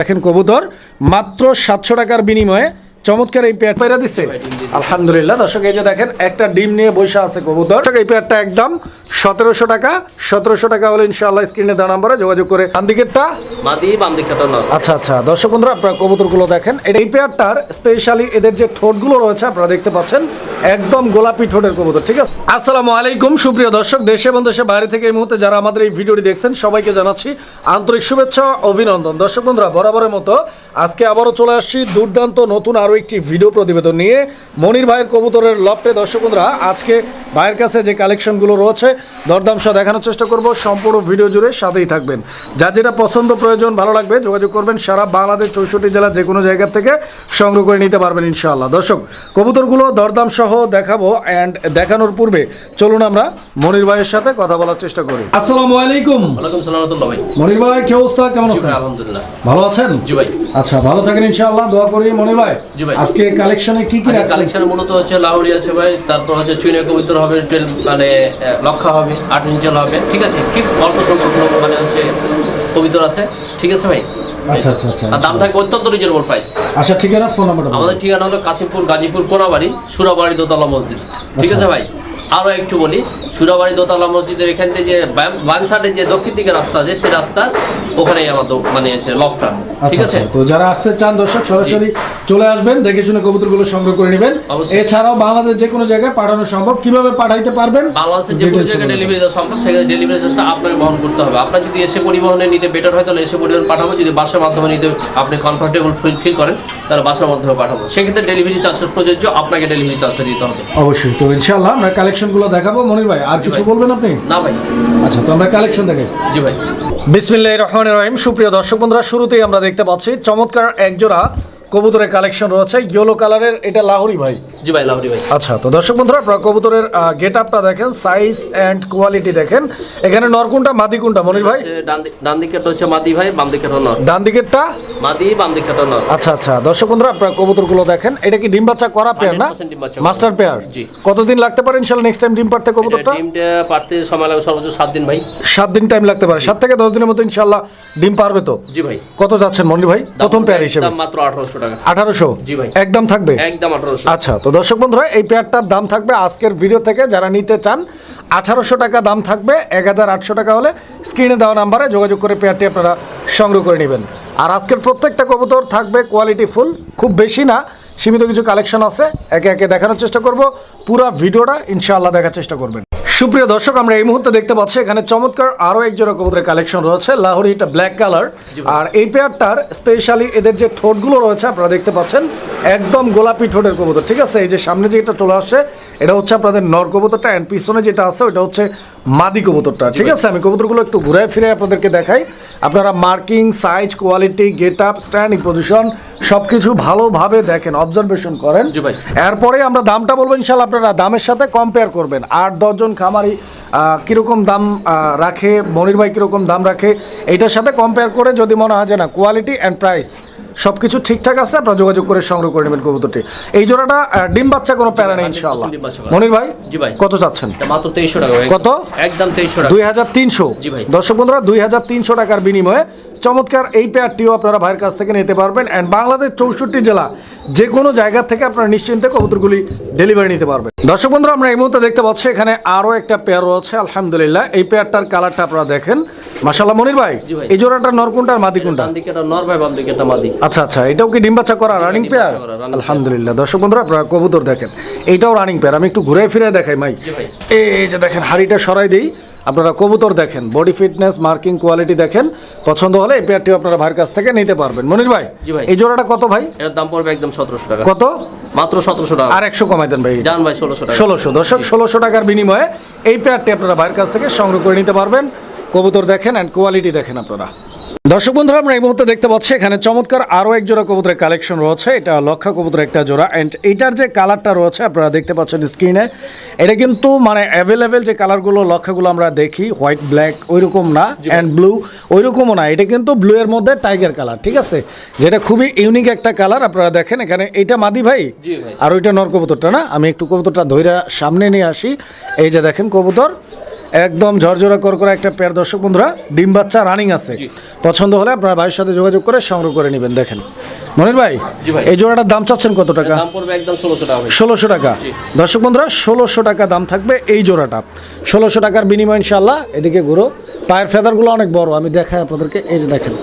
দেখেন কবুতর মাত্র সাতশো টাকার বিনিময়ে চমৎকার এই পেয়ার আলহামদুলিল্লাহ দর্শক এই যে দেখেন একটা ডিম নিয়ে বসে আছে কবুতর। দর্শক, এই পেয়ারটা একদম সতেরোশো টাকা সতেরোশো টাকা হলে ইনশাআল্লাহ স্ক্রিনে দেওয়া নাম্বারে যোগাযোগ করে দিকেরটা। বাম দিকে একটা নর আচ্ছা আচ্ছা দর্শক বন্ধুরা আপনারা কবুতরগুলো দেখেন। এই পেয়ারটার স্পেশালি এদের যে ঠোঁটগুলো রয়েছে আপনারা দেখতে পাচ্ছেন একদম গোলাপি ঠোঁটের কবুতর ঠিক আছে? আসসালামু আলাইকুম সুপ্রিয় দর্শক দেশে এবং দেশের বাইরে থেকে এই মুহূর্তে যারা আমাদের এই ভিডিওটি দেখছেন সবাইকে জানাচ্ছি আন্তরিক শুভেচ্ছা অভিনন্দন। দর্শক বন্ধুরা বরাবরের মতো আজকে আবারও চলে আসছি দুর্দান্ত নতুন আরও একটি ভিডিও প্রতিবেদন নিয়ে মনির ভাইয়ের কবুতরের লফটে। দর্শক বন্ধুরা আজকে ভাইয়ের কাছে যে কালেকশনগুলো রয়েছে দরদাম সহ দেখানোর চেষ্টা করব। সম্পূর্ণ ভিডিও জুড়ে সাথেই থাকবেন। যা যেটা পছন্দ প্রয়োজন ভালো লাগবে যোগাযোগ করবেন সারা বাংলাদেশ চৌষট্টি জেলার যে কোনো জায়গা থেকে সংগ্রহ করে নিতে পারবেন ইনশাআল্লাহ। দর্শক কবুতরগুলো দরদাম সহ দেখাবো অ্যান্ড দেখানোর পূর্বে চলুন আমরা মনির ভাইয়ের সাথে কথা বলার চেষ্টা করি। আসসালামু আলাইকুম। ওয়ালাইকুম সালাম ভাই। মনির ভাই কি অবস্থা? কেমন আছেন? আলহামদুলিল্লাহ। ভালো আছেন? জি ভাই। আচ্ছা ভালো থাকেন ইনশাআল্লাহ। দোয়া করি মনির ভাই। জি ভাই। আজকে কালেকশনে কি কি রাখছেন? কালেকশন মূলত হচ্ছে লাহোরি আছে ভাই তারপর হচ্ছে চুইনা কবিতর হবে মানে লক্ষা হবে আট ইঞ্চেল হবে। ঠিক আছে অল্প সংখ্যক মানে হচ্ছে কবিতর আছে? ঠিক আছে ভাই? আচ্ছা, আচ্ছা, আচ্ছা, দাম থাকবে অত্যন্ত রিজনেবল প্রাইস আচ্ছা ঠিকানা ফোন নাম্বারটা আমাদের ঠিকানা হলো কাশিমপুর গাজীপুর কোনাবাড়ি সুরাবাড়ি দোতলা মসজিদ। ঠিক আছে ভাই? আরও একটু বলি সুরাবাড়ি দোতলা মসজিদের এখান থেকে যে বাম সাইডে যে দক্ষিণ দিকে রাস্তা আছে সেই রাস্তার ওখানেই আমার মানে আছে লফটা ঠিক আচ্ছা আছে? আচ্ছা। তো যারা আসতে চান দর্শক সরাসরি চলে আসবেন দেখে শুনে কবুতরগুলো সংগ্রহ করে নেবেন। এছাড়াও বাংলাদেশ যে কোনো জায়গায় পাঠানো সম্ভব। কীভাবে পাঠাইতে পারবেন? বাংলাদেশের যে কোনো জায়গায় ডেলিভারি দেওয়া সম্ভব সেখানে ডেলিভারি চার্জটা আপনাকে বহন করতে হবে। আপনার যদি এসে পরিবহনে নিতে বেটার হয় তাহলে এসে পরিবহন পাঠাবো। যদি বাসের মাধ্যমে নিতে আপনি কমফোর্টেবল ফিল ফিল করেন তাহলে বাসের মাধ্যমে পাঠাবো। সেক্ষেত্রে ডেলিভারি চার্জটা প্রযোজ্য আপনাকে ডেলিভারি চার্জটা দিতে হবে। অবশ্যই। তো ইনশাআল্লাহ আমরা কালেকশনগুলো দেখাবো। মনির ভাই আর কিছু বলবেন আপনি? না ভাই। আচ্ছা তো আমরা কালেকশন দেখাই। জি ভাই। বিসমিল্লাহির রহমানির রহিম। সুপ্রিয় দর্শক বন্ধুরা শুরুতেই আমরা দেখতে পাচ্ছি চমৎকার একজোড়া কবুতরের কালেকশন রয়েছে। ইয়েলো কালারের এটা লাহোরি ভাই? জি ভাই লাহরি ভাই। আচ্ছা তো দর্শক বন্ধুরা আপনারা কবুতরের গেট আপটা দেখেন সাইজ অ্যান্ড কোয়ালিটি দেখেন। এখানে নরকুনটা মাদি কোনটা মনির ভাই? ডান দি- ডান হচ্ছে মাদি ভাই বাম দিকেটা নর। ডান দিকেরটা? মাদি বাম দিকেটা নর। আচ্ছা আচ্ছা দর্শক বন্ধুরা আপনারা কবুতরগুলো দেখেন। এটা কি ডিম বাচ্চা করা পেয়ার না? 100% ডিম বাচ্চা মাস্টার পেয়ার জি। কতদিন লাগতে পারে ইনশাল্লাহ নেক্সট টাইম ডিম পারতে কবুতরটা? ডিমটা পারতে সময় লাগবে সর্বোচ্চ সাত দিন ভাই। সাত দিন টাইম লাগতে পারে। সাত থেকে দশ দিনের মতো ইনশাল্লাহ ডিম পারবে তো? জি ভাই। কত যাচ্ছেন মনির ভাই? প্রথম পেয়ার হিসেবে। মাত্র আঠারোশো টাকা আঠারোশো? জি ভাই। একদম থাকবে? একদম আঠারোশো। আচ্ছা তো দর্শক বন্ধুরা এই পেয়ারটার দাম থাকবে আজকের ভিডিও থেকে যারা নিতে চান আঠারোশো টাকা দাম থাকবে এক হাজার আটশো টাকা হলে স্ক্রিনে দেওয়া নাম্বারে যোগাযোগ করে পেয়ারটি আপনারা সংগ্রহ করে নেবেন। আর আজকের প্রত্যেকটা কবুতর থাকবে কোয়ালিটি ফুল খুব বেশি না সীমিত কিছু কালেকশন আছে। একে একে দেখানোর চেষ্টা করব পুরো ভিডিওটা ইনশাআল্লাহ দেখার চেষ্টা করবেন। সুপ্রিয় দর্শক আমরা এই মুহূর্তে দেখতে পাচ্ছি এখানে চমৎকার আরও একজোড়া কবুতরের কালেকশন রয়েছে। লাহোরি এটা ব্ল্যাক কালার আর এই পেয়ারটার স্পেশালি এদের যে ঠোঁটগুলো রয়েছে আপনারা দেখতে পাচ্ছেন একদম গোলাপি ঠোঁটের কবুতর ঠিক আছে? এই যে সামনে যে এটা চলে আসছে এটা হচ্ছে আপনাদের নর কবুতরটা অ্যান্ড পিছনে যেটা আছে ওটা হচ্ছে মাদি কবুতরটা। ঠিক আছে আমি কবুতরগুলো একটু ঘুরে ফিরে আপনাদেরকে দেখাই। আপনারা marking size quality get up standing position সব কিছু ভালোভাবে দেখেন অবজারভেশন করেন। এরপরে আমরা দামটা বলব ইনশাল্লাহ আপনারা দামের সাথে কম্পেয়ার করবেন। আট দশজন খামারি কীরকম দাম রাখে মনির ভাই কীরকম দাম রাখে এইটার সাথে কম্পেয়ার করে যদি মনে হয় যে না কোয়ালিটি অ্যান্ড প্রাইস সব কিছু ঠিকঠাক আছে আপনারা যোগাযোগ করে সংগ্রহ করে নেবেন কবুতরটি এই জোড়াটা ডিম বাচ্চা কোনো প্যারা নেই 100% ইনশাল্লাহ ডিম বাচ্চা করা। মনির ভাই জি ভাই। কত চাচ্ছেন মাত্র 2300 টাকা কত? একদম 2300 টাকা দুই হাজার তিনশো জি ভাই। দর্শক বন্ধুরা দুই হাজার তিনশো টাকার বিনিময়ে চমৎকার এই পেয়ারটিও আপনারা ভাইয়ের কাছ থেকে নিতে পারবেন। অ্যান্ড বাংলাদেশ চৌষট্টি জেলা যে কোনো জায়গা থেকে আপনারা নিশ্চিন্তে কবুতরগুলি ডেলিভারি নিতে পারবেন। দর্শক বন্ধুরা আমরা এই মুহূর্তে দেখতে পাচ্ছি এখানে আরও একটা পেয়ার রয়েছে আলহামদুলিল্লাহ। এই পেয়ারটার কালারটা আপনারা দেখেন। মাসাল্লাহ মনির ভাই এই জোড়াটা নরকুনটা আর মাদি কোনটা নর ভাই বাম দিকেটা মাদি। আচ্ছা আচ্ছা এটাও কি ডিম বাচ্চা করা রানিং পেয়ার আলহামদুলিল্লাহ। দর্শক বন্ধুরা আপনারা কবুতর দেখেন। এইটাও রানিং পেয়ার আমি একটু ঘুরে ফিরে দেখাই মাই। এই যে দেখেন হাড়িটা সরাই দিই। আপনারা কবুতর দেখেন বডি ফিটনেস মার্কিং কোয়ালিটি দেখেন। পছন্দ হলে এই পেয়ারটিও আপনারা ভাইয়ের কাছ থেকে নিতে পারবেন। মনির ভাই জি ভাই। এই জোড়াটা কত ভাই? এটার দাম পড়বে একদম সতেরোশো টাকা। কত? মাত্র সতেরোশো টাকা। আর একশো কমাই দেন ভাই। জান ভাই ষোলোশো টাকা। ষোলোশো। দর্শক ষোলোশো টাকার বিনিময়ে এই পেয়ারটি আপনারা ভাইয়ের কাছ থেকে সংগ্রহ করে নিতে পারবেন। কবুতর দেখেন অ্যান্ড কোয়ালিটি দেখেন আপনারা। দর্শক বন্ধুরা আমরা এই মুহূর্তে দেখতে পাচ্ছি এখানে চমৎকার আরও এক জোড়া কবুতরের কালেকশন রয়েছে। এটা লক্ষা কবুতরের একটা জোড়া। অ্যান্ড এইটার যে কালারটা রয়েছে আপনারা দেখতে পাচ্ছেন স্ক্রিনে এটা কিন্তু মানে অ্যাভেলেবেল যে কালারগুলো লক্ষাগুলো আমরা দেখি হোয়াইট ব্ল্যাক ওইরকম না অ্যান্ড ব্লু ওইরকমও না। এটা কিন্তু ব্লু এর মধ্যে টাইগার কালার ঠিক আছে? যেটা খুবই ইউনিক একটা কালার আপনারা দেখেন এখানে। এইটা মাদি ভাই। আর ওইটা নর কবুতরটা না? আমি একটু কবুতরটা ধইরা সামনে নিয়ে আসি। এই যে দেখেন কবুতর। একদম ঝরঝরা কর করে একটা পেয়ার। দর্শক বন্ধুরা ডিম বাচ্চা রানিং আছে। পছন্দ হলে আপনার ভাইয়ের সাথে যোগাযোগ করে সংগ্রহ করে নেবেন দেখেন। মনির ভাই এই জোড়াটার দাম চাচ্ছেন কত টাকা? দাম পড়বে একদম ষোলোশো টাকা ভাই। ষোলোশো টাকা। দর্শক বন্ধুরা ষোলোশো টাকা দাম থাকবে এই জোড়াটা। ষোলোশো টাকার বিনিময় ইনশাল্লাহ এদিকে ঘুরো পায়ের ফেদারগুলো অনেক বড়। আমি দেখাই আপনাদেরকে, এই যে দেখেন।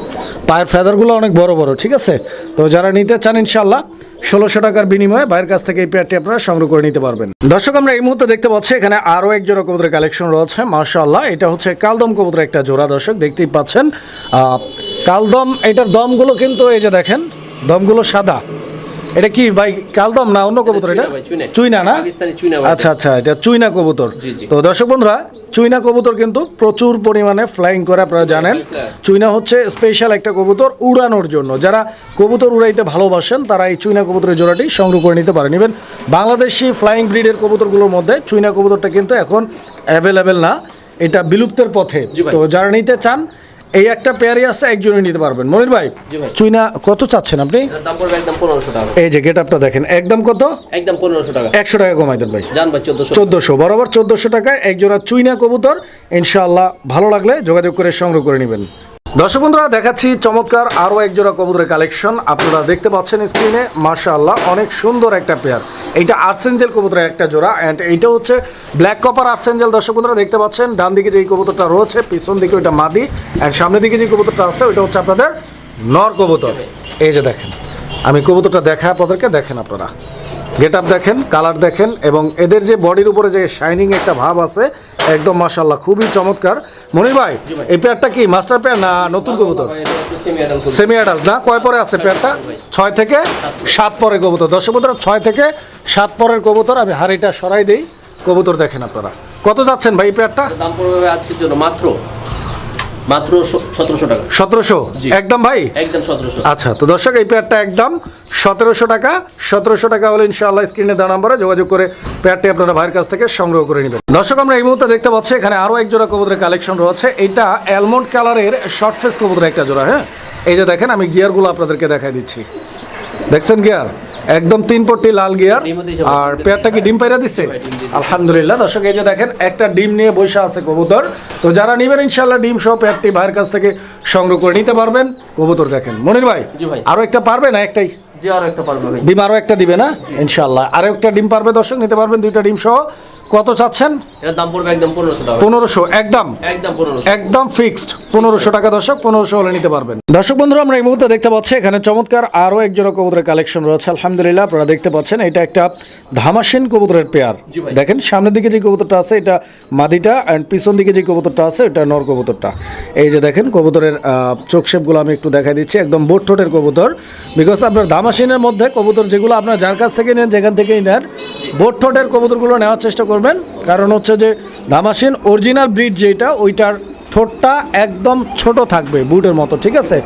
পায়ের ফেদারগুলো অনেক বড় বড়, ঠিক আছে? তো যারা নিতে চান ইনশাল্লাহ ষোলোশো টাকার বিনিময়ে বাইরের কাছ থেকে এই পেয়ারটি আপনারা সংগ্রহ করে নিতে পারবেন। দর্শক, আমরা এই মুহূর্তে দেখতে পাচ্ছি, এখানে আরও এক কবুতরের কালেকশন রয়েছে মার্শাল্লাহ এটা হচ্ছে কালদম কবুতরের একটা জোড়া, দর্শক, দেখতেই পাচ্ছেন। কালদম, এটার দমগুলো কিন্তু এই যে দেখেন, দমগুলো সাদা। এটা কি ভাই কালদম না অন্য কবুতর এটা? চুইনা। না? পাকিস্তানি চুইনা আচ্ছা আচ্ছা এটা চুইনা কবুতর। তো দর্শক বন্ধুরা চুইনা কবুতর কিন্তু প্রচুর পরিমাণে ফ্লাইং করে আপনারা জানেন। চুইনা হচ্ছে স্পেশাল একটা কবুতর উড়ানোর জন্য। যারা কবুতর উড়াইতে ভালোবাসেন তারা এই চুইনা কবুতরের জোড়াটি সংগ্রহ করে নিতে পারেন। ইভেন বাংলাদেশি ফ্লাইং ব্রিডের কবুতরগুলোর মধ্যে চুইনা কবুতরটা কিন্তু এখন অ্যাভেলেবেল না। এটা বিলুপ্তের পথে। তো যারা নিতে চান এই একটা পেয়ারই আছে একজনই নিতে পারবেন। মনির ভাই চুইনা কত চাচ্ছেন আপনি? এই যে গেট আপটা দেখেন একদম কত? একদম পনেরোশো টাকা। একশো টাকা কমাই দেন ভাই চোদ্দশো। চোদ্দোশো বরাবর চোদ্দশো টাকায় একজোড়া চুইনা কবুতর। ইনশাআল্লাহ ভালো লাগলে যোগাযোগ করে সংগ্রহ করে নেবেন। দর্শক বন্ধুরা, দেখাচ্ছি চমৎকার আরও একজোড়া কবুতরের কালেকশন আপনারা দেখতে পাচ্ছেন স্ক্রিনে মাশাআল্লাহ, অনেক সুন্দর একটা পেয়ার এইটা আর্সেঞ্জেল কবুতরের একটা জোড়া অ্যান্ড এইটা হচ্ছে ব্ল্যাক কপার আর্সেঞ্জেল দর্শক বন্ধুরা, দেখতে পাচ্ছেন, ডান দিকে যে কবুতরটা রয়েছে, পিছন দিকে ওইটা মাদি অ্যান্ড সামনের দিকে যে কবুতরটা আছে, ওইটা হচ্ছে আপনাদের নর কবুতর। এই যে দেখেন, আমি কবুতরটা দেখা আপনাদেরকে, দেখেন আপনারা। গেট আপ দেখেন কালার দেখেন এবং এদের যে বডির উপরে যে শাইনিং একটা ভাব আছে একদম মাশাল্লাহ খুবই চমৎকার। মনির ভাই এই পেয়ারটা কি মাস্টার পেয়ার না নতুন কবুতর? সেমি অ্যাডাল্ট না? কয় পরে আছে পেয়ারটা ছয় থেকে সাত পরের কবুতর। দর্শক বন্ধুরা ছয় থেকে সাত পরের কবুতর আমি হাড়িটা সরাই দিই। কবুতর দেখেন আপনারা। কত যাচ্ছেন ভাই এই পেয়ারটা দাম পড়বে আজকের জন্য মাত্র মাত্র টাকা। সতেরোশো? জি। একদম ভাই? একদম আচ্ছা তো দর্শক এই পেয়ারটা একদম সতেরোশো টাকা। সতেরোশো টাকা হলে ইনশাআল্লাহ স্ক্রিনে দেওয়া নাম্বারে যোগাযোগ করে পেয়ারটি আপনারা ভাইয়ের কাছ থেকে সংগ্রহ করে নেবেন। দর্শক আমরা এই মুহূর্তে দেখতে পাচ্ছি এখানে এক জোড়া কবুতরের কালেকশন রয়েছে। এটা অ্যালমন্ড কালারের শর্ট ফেস কবুতরের একটা জোড়া হ্যাঁ? এই যে দেখেন আমি গিয়ারগুলো আপনাদেরকে দেখাই দিচ্ছি। দেখছেন গিয়ার একদম তিন পট্টি লাল গিয়ার। আর পেয়ারটা কি ডিম পাইরা দিচ্ছে ডিম দিয়েছে। আলহামদুলিল্লাহ দর্শক এই যে দেখেন একটা ডিম নিয়ে বৈশা আছে কবুতর। তো যারা নেবেন ইনশাল্লাহ ডিম সহ পেয়ারটি ভাইয়ের কাছ থেকে সংগ্রহ করে নিতে পারবেন। কবুতর দেখেন। মনির ভাই আরও আরও একটা পারবে না একটাই? ডিম আরও একটা দিবে না? ইনশাল্লাহ আরও একটা ডিম পারবে দর্শক নিতে পারবেন দুইটা ডিম সহ। কত চাচ্ছেন? এটার দাম পড়বে একদম পনেরোশো টাকা। পনেরোশো একদম? একদম পনেরোশো। একদম ফিক্সড পনেরোশো টাকা দর্শক পনেরোশো হলে নিতে পারবেন। দর্শক বন্ধুরা আমরা এই মুহূর্তে দেখতে পাচ্ছি এখানে চমৎকার আরও এক জোড়া কবুতরের কালেকশন রয়েছে। আলহামদুলিল্লাহ আপনারা দেখতে পাচ্ছেন এটা একটা ধামাসিন কবুতরের পেয়ার দেখেন সামনের দিকে যে কবুতরটা আছে এটা মাদিটা অ্যান্ড পিছন দিকে যে কবুতরটা আছে এটা নর কবুতরটা। এই যে দেখেন কবুতরের আহ, চোখ শেপগুলো আমি একটু দেখাই দিচ্ছি একদম বোট ঠোঁটের কবুতর। বিকজ আপনার ধামাসিনের মধ্যে কবুতর যেগুলো আপনার যার কাছ থেকে নেন যেখান থেকেই নেন বোট ঠোঁটের কবুতরগুলো নেওয়ার চেষ্টা করবেন। কারণ হচ্ছে যে ধামাসিন অরিজিনাল ব্রিড যেটা ওইটার ঠোঁটটা একদম ছোট থাকবে বুটের মতো ঠিক আছে?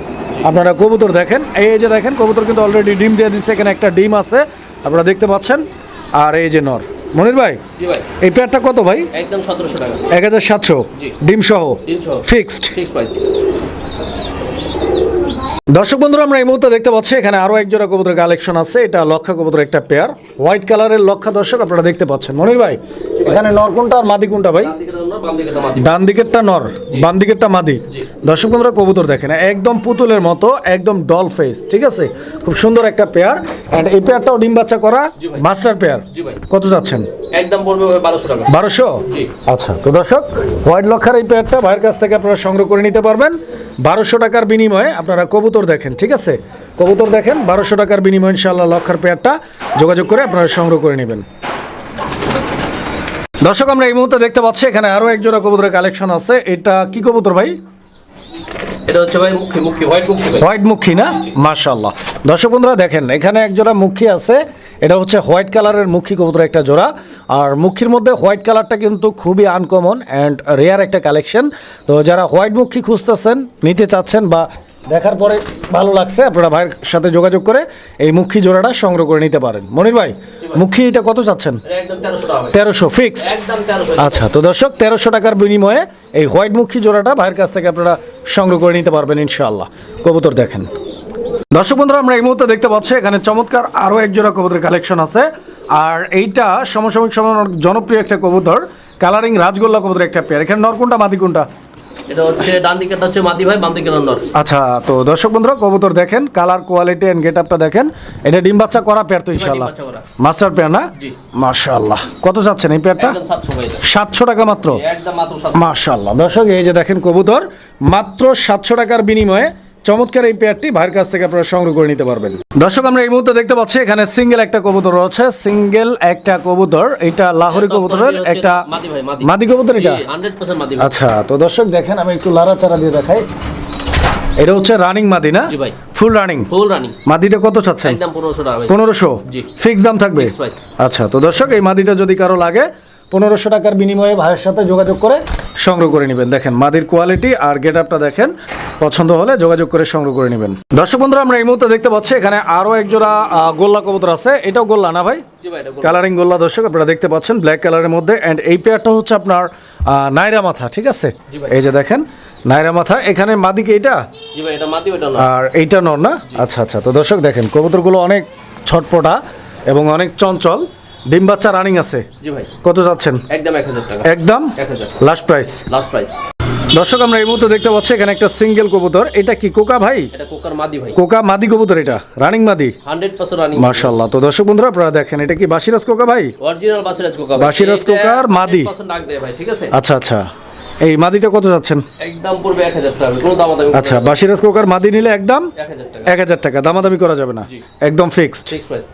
আপনারা কবুতর দেখেন। এই যে দেখেন কবুতর কিন্তু অলরেডি ডিম দিয়ে দিচ্ছে এখানে একটা ডিম আছে আপনারা দেখতে পাচ্ছেন। আর এই যে নর। মনির ভাই এই পেয়ারটা কত ভাই? একদম সতেরোশো টাকা। এক হাজার সাতশো। ডিম সহ? ফিক্সড দর্শক বন্ধুরা আমরা এই মুহূর্তে দেখতে পাচ্ছি এখানে আরও এক জোড়া কবুতরের কালেকশন আছে। এটা লক্ষা কবুতর একটা পেয়ার হোয়াইট কালারের লক্ষা দর্শক আপনারা দেখতে পাচ্ছেন। মনির ভাই এখানে নর কোনটা আর মাদি কোনটা ভাই? ডান দিকেরটা নর বাম দিকেরটা মাদি। দর্শক বন্ধুরা কবুতর দেখেন একদম পুতুলের মতো একদম ডল ফেস ঠিক আছে? খুব সুন্দর একটা পেয়ার এন্ড এই পেয়ারটাও ডিম বাচ্চা করা মাস্টার পেয়ার কত যাচ্ছেন? একদম পড়বে বারোশো টাকা। বারোশো? জি। আচ্ছা তো দর্শক হোয়াইট লক্ষার এই পেয়ারটা ভাইয়ের কাছ থেকে আপনারা সংগ্রহ করে নিতে পারবেন। বারোশো টাকার বিনিময়ে আপনারা কবুতর দেখেন ঠিক আছে? কবুতর দেখেন বারোশো টাকার বিনিময়ে ইনশাল্লাহ লক্ষার পেয়ারটা যোগাযোগ করে আপনারা সংগ্রহ করে নেবেন। দর্শক আমরা এই মুহূর্তে দেখতে পাচ্ছি এখানে আরও এক জোড়া কবুতরের কালেকশন আছে। এটা কি কবুতর ভাই? এটা হচ্ছে ভাই মুখী মুখী হোয়াইট মুখী হোয়াইট মুখী না? মাশাল্লাহ দর্শক বন্ধুরা দেখেন এখানে এক জোড়া মুখী আছে। এটা হচ্ছে হোয়াইট কালারের মুখী কবুতর একটা জোড়া। আর মুখীর মধ্যে হোয়াইট কালারটা কিন্তু খুবই আনকমন অ্যান্ড রেয়ার একটা কালেকশন। তো যারা হোয়াইট মুখী খুঁজতেছেন নিতে চাচ্ছেন বা দেখার পরে ভালো লাগছে আপনারা ভাইয়ের সাথে যোগাযোগ করে এই মুখী জোড়াটা সংগ্রহ করে নিতে পারেন। মনির ভাই মুখী এটা কত চাচ্ছেন? তেরোশো ফিক্সড আচ্ছা তো দর্শক তেরোশো টাকার বিনিময়ে এই হোয়াইট মুখী জোড়াটা ভাইয়ের কাছ থেকে আপনারা সংগ্রহ করে নিতে পারবেন ইনশাআল্লাহ। কবুতর দেখেন। দর্শক বন্ধুরা আমরা এই মুহূর্তে দেখতে পাচ্ছি এখানে চমৎকার আরও এক জোড়া কবুতরের কালেকশন আছে। আর এইটা সমসাময়িক সময় জনপ্রিয় একটা কবুতর কালারিং রাজগোল্লা কবুতর একটা পেয়ার এখানে নর কোনটা মাদি কোনটা এটা হচ্ছে ডান দিকেরটা হচ্ছে মাদি ভাই বাম দিকের নর আচ্ছা তো দর্শক বন্ধুরা কবুতর দেখেন কালার কোয়ালিটি এন্ড দেখেন। এটা ডিম বাচ্চা করা পেয়ার তো ইনশাল্লাহ মাস্টার পেয়ার না। মাশাআল্লাহ। কত যাচ্ছেন এই পেয়ারটা সাতশো টাকা মাত্র? একদম মাত্র মাশাআল্লাহ। দর্শক এই যে দেখেন কবুতর মাত্র সাতশো টাকার বিনিময়ে চমৎকার এই পেয়ারটি ভাইয়ের কাছ থেকে আপনারা সংগ্রহ করে নিতে পারবেন। দর্শক আমরা এই মুহূর্তে দেখতে পাচ্ছি এখানে সিঙ্গেল একটা কবুতর রয়েছে সিঙ্গেল একটা কবুতর এটা লাহোরি কবুতরের একটা মাদি কবুতর এটা? আচ্ছা তো দর্শক দেখেন আমি একটু লাড়াচাড়া দিয়ে দেখাই। এটা হচ্ছে রানিং মাদি না। ফুল রানিং ফুল রানিং মাদিটা কত চাচ্ছেন? একদম পনেরোশো টাকা ভাই। পনেরোশো? জি। ফিক্স দাম থাকবে? আচ্ছা তো দর্শক এই মাদিটা যদি কারও লাগে পনেরোশো টাকার বিনিময়ে ভাইয়ের সাথে যোগাযোগ করে সংগ্রহ করে নেবেন। দেখেন মাদির কোয়ালিটি আর গেট আপটা দেখেন পছন্দ হলে যোগাযোগ করে সংগ্রহ করে নেবেন। দর্শক বন্ধুরা আমরা এই মুহূর্তে দেখতে পাচ্ছি এখানে আরও একজোড়া গোল্লা কবুতর আছে। এটাও গোল্লা না ভাই? কালারিং গোল্লা। দর্শক আপনারা দেখতে পাচ্ছেন ব্ল্যাক কালারের মধ্যে। অ্যান্ড এই পেয়ারটা হচ্ছে আপনার নাইরা মাথা ঠিক আছে? এই যে দেখেন নাইরা মাথা। এখানে মাদিকে এইটা? এটা আর এইটা নর না? আচ্ছা আচ্ছা। তো দর্শক দেখেন কবুতরগুলো অনেক ছটপটা এবং অনেক চঞ্চল। ডিম বাচ্চা রানিং আছে। জি ভাই। কত যাচ্ছেন? একদম টাকা। লাস্ট প্রাইস লাস্ট প্রাইস দর্শক আমরা এই মুহূর্তে দেখতে পাচ্ছি এখানে একটা সিঙ্গেল কবুতর। এটা কি কোকা ভাই? এটা কোকার মাদি ভাই। কোকা মাদি কবুতর এটা। রানিং মাদি। হান্ড্রেড পার্সেন্ট রানিং মাশাল্লাহ তো দর্শক বন্ধুরা আপনারা দেখেন এটা কি বাসিরাজ কোকা ভাই? অরিজিনাল বাসিরাজ কোকা বাসিরাজ কোকার মাদি। ডাক দেয় ভাই ঠিক আছে? আচ্ছা আচ্ছা। এই মাদিটা কত যাচ্ছেন? একদম পড়বে এক হাজার টাকা কোনো দাম আচ্ছা বাসিরাজ কোকার মাদি নিলে একদম এক হাজার টাকা। দামাদামি করা যাবে না। একদম ফিক্সড প্রাইস